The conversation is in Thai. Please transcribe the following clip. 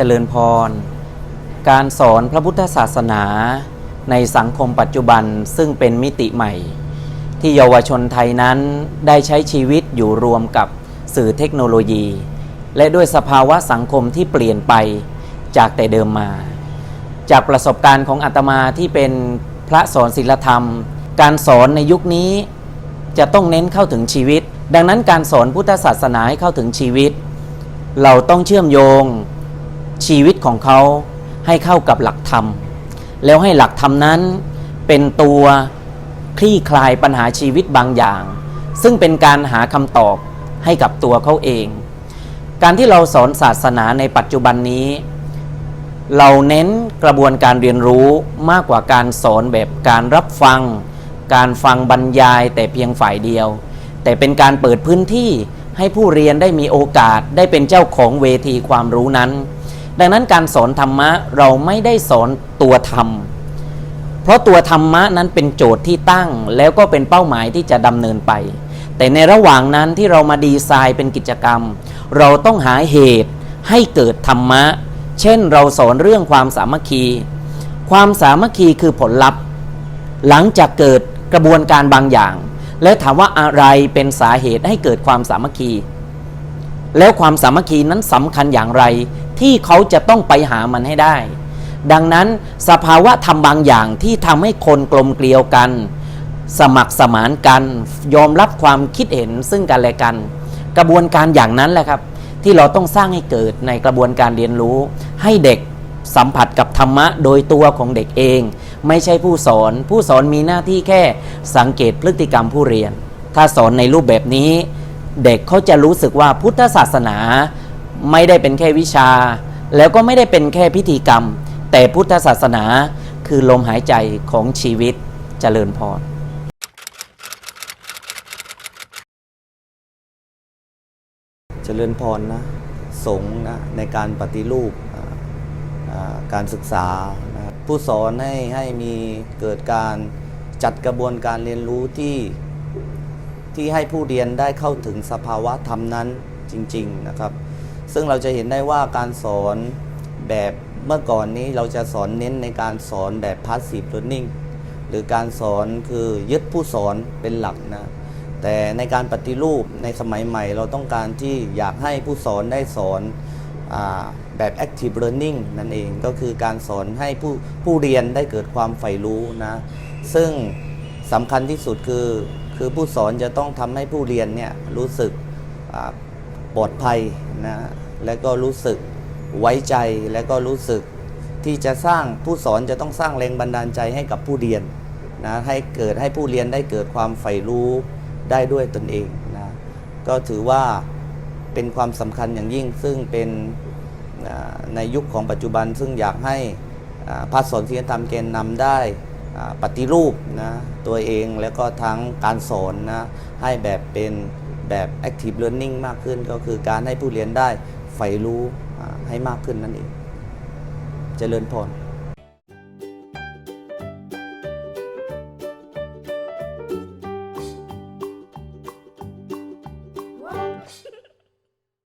เจริญพร การสอนพระพุทธศาสนาในสังคมปัจจุบันซึ่งเป็นมิติใหม่ ที่เยาวชนไทยนั้นได้ใช้ชีวิตอยู่รวมกับสื่อเทคโนโลยี และด้วยสภาวะสังคมที่เปลี่ยนไปจากแต่เดิมมา จากประสบการณ์ของอาตมาที่เป็นพระสอนศิลธรรม การสอนในยุคนี้จะต้องเน้นเข้าถึงชีวิต ดังนั้นการสอนพุทธศาสนาให้เข้าถึงชีวิต เราต้องเชื่อมโยง ชีวิตของเขาให้เข้ากับหลักธรรม แล้วให้หลักธรรมนั้นเป็นตัวคลี่คลายปัญหาชีวิตบางอย่าง ซึ่งเป็นการหาคำตอบให้กับตัวเขาเอง การที่เราสอนศาสนาในปัจจุบันนี้ เราเน้นกระบวนการเรียนรู้มากกว่าการสอนแบบการรับฟัง การฟังบรรยายแต่เพียงฝ่ายเดียว แต่เป็นการเปิดพื้นที่ให้ผู้เรียนได้มีโอกาสได้เป็นเจ้าของเวทีความรู้นั้น ดังนั้นการสอนธรรมะเราไม่ได้สอนตัวธรรม เพราะตัวธรรมะนั้นเป็นโจทย์ที่ตั้ง แล้วก็เป็นเป้าหมายที่จะดำเนินไป แต่ในระหว่างนั้นที่เรามาดีไซน์เป็นกิจกรรม เราต้องหาเหตุให้เกิดธรรมะ เช่นเราสอนเรื่องความสามัคคี ความสามัคคีคือผลลัพธ์ หลังจากเกิดกระบวนการบางอย่าง แล้วถามว่าอะไรเป็นสาเหตุให้เกิดความสามัคคี แล้วความสามัคคีนั้นสำคัญอย่างไร ที่เขาจะต้องไปหามันให้ได้ ดังนั้นสภาวะธรรมบางอย่างที่ทำให้คนกลมเกลียวกัน สมัครสมานกัน ยอมรับความคิดเห็นซึ่งกันและกัน กระบวนการอย่างนั้นแหละครับ ที่เราต้องสร้างให้เกิดในกระบวนการเรียนรู้ ให้เด็กสัมผัสกับธรรมะโดยตัวของเด็กเอง ไม่ใช่ผู้สอน ผู้สอนมีหน้าที่แค่สังเกตพฤติกรรมผู้เรียน ถ้าสอนในรูปแบบนี้ เด็กเขาจะรู้สึกว่าพุทธศาสนา ไม่ได้เป็นแค่วิชา แล้วก็ไม่ได้เป็นแค่พิธีกรรม แต่พุทธศาสนาคือลมหายใจของชีวิตเจริญพรเจริญพรนะสงฆ์นะในการปฏิรูปการศึกษา ผู้สอนให้ให้มีเกิดการจัดกระบวนการเรียนรู้ที่ที่ให้ผู้เรียนได้เข้าถึงสภาวะธรรมนั้นจริง ๆนะครับ ซึ่งเราจะเห็นได้ว่าการสอนแบบเมื่อก่อนนี้เราจะสอนเน้นในการสอนแบบ passive learning หรือการสอนคือยึดผู้สอนเป็นหลักนะแต่ในการปฏิรูปในสมัยใหม่ เราต้องการที่อยากให้ผู้สอนได้สอนอแบบ active learning นั่นเองก็คือการสอนให้ผู้ผู้เรียนได้เกิดความใฝ่รู้นะซึ่งสำคัญที่สุดคือคือผู้สอนจะต้องทำให้ผู้เรียนเนี่ยรู้สึก ปลอดภัยนะและก็รู้สึกไว้ใจและก็รู้สึกที่จะสร้างผู้สอนจะต้องสร้างแรงบันดาลใจให้กับผู้เรียนนะให้เกิดให้ผู้เรียนได้เกิดความใฝ่รู้ได้ด้วยตนเองนะก็ถือว่าเป็นความสำคัญอย่างยิ่งซึ่งเป็นในยุคของปัจจุบันซึ่งอยากให้อ่าพระสอนศีลธรรมแกนนำได้ปฏิรูปนะตัวเองแล้วก็ทั้งการสอนนะให้แบบเป็น แบบ active learning มากขึ้น ก็คือการให้ผู้เรียนได้ใฝ่รู้ให้มากขึ้นนั่นเองเจริญพร